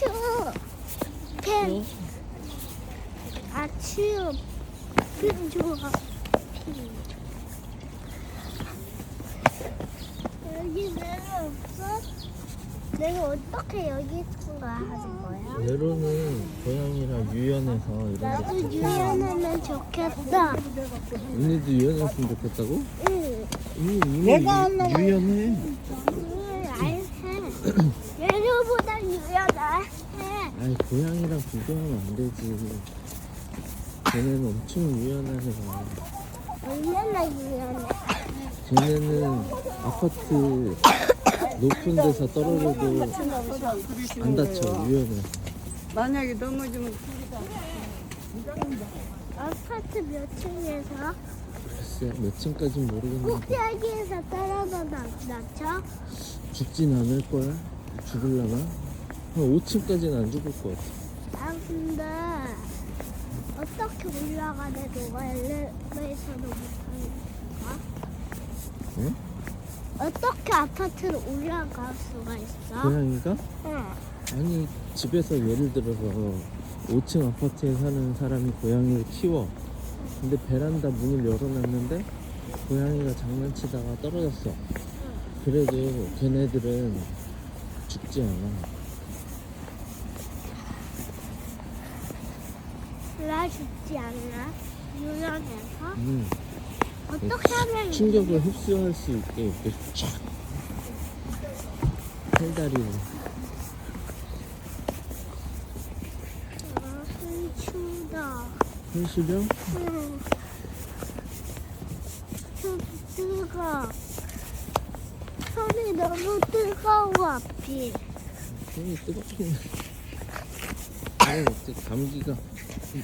추워. 펜. 아, 추워. 펜 좋아. 여기 내가 없어? 내가 어떻게 여기 있는 거야 하는 거야? 내로는 고양이랑 유연해서 이런 나도 거 유연하면 좋겠다. 언니도 유연했으면 좋겠다고? 응. 이미 내가 유- 하려고 유연해 응, 알해. 아니 고양이랑 비교하면 안 되지 걔네는 엄청 유연하네 얼마나 유연해. 걔네는 아파트 높은 데서 떨어져도 안 다쳐 유연해 만약에 넘어지면 아파트 몇 층에서? 글쎄 몇 층까진 모르겠는데 꼭대기에서 떨어져 나, 낮춰? 죽진 않을 거야 죽을라나? 한 5층까지는 안 죽을 것 같아 아 근데 어떻게 올라가래 너가 엘리베이터도 거야? 응? 어떻게 아파트로 올라갈 수가 있어? 고양이가? 응. 아니 집에서 예를 들어서 5층 아파트에 사는 사람이 고양이를 키워 근데 베란다 문을 열어놨는데 고양이가 장난치다가 떨어졌어 그래도 걔네들은 죽지 않아 나 죽지 않나? 유연해서? 음, 어떻게 하면 충격을 흡수할 수 있게 이렇게 쫙 팔다리로 아, 손 춥다. 현실형? 응. 손 뜨거. 손이 너무 뜨거워 앞이. 손이 뜨겁긴 해 어째 감기가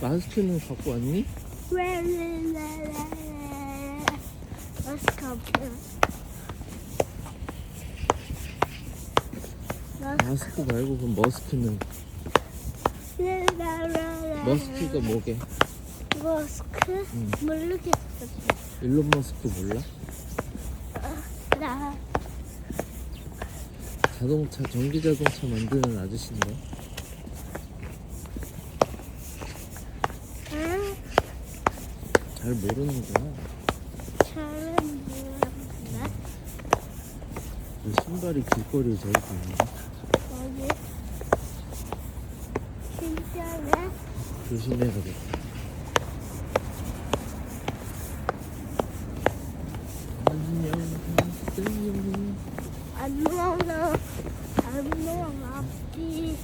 마스크는 갖고 왔니? 왜왜 왜 왜 마스크 없어. 마스크 말고 그럼 머스크는 머스크가 뭐게? 머스크? 응. 모르겠어. 일론 머스크 몰라? 나 자동차 전기 자동차 만드는 아저씨인데 응? 잘 모르는구나 잘은 모르는데 그 신발이 길거리에 저기 있는데 어디? 진짜네? 조심해야겠다 안녕하세요 안 먹어. 안 먹어. 앞이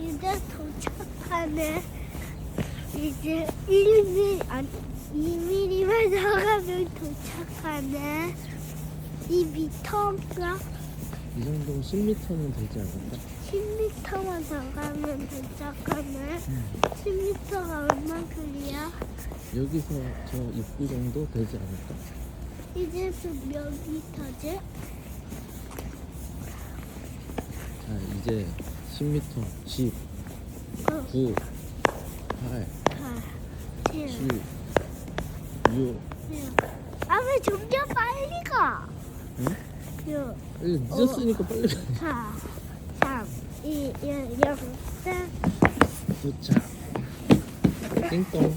이제 도착하네. 이제 1mm, 아니 2mm만 더 가면 도착하네. 2m인가? 이 정도면 10m는 되지 않을까? 10m만 더 가면 도착하네. 10m가 얼마큼이야? 여기서 저 입구 정도 되지 않을까? 이제서 몇 미터지? 자 이제 10m 10 어, 9 8 8, 7, 7 6 아, 왜 점점 빨리 가? 응? 6, 빨리 늦었으니까 빨리 가. 4, 3, 2, 1, 0, 3. 도착 띵동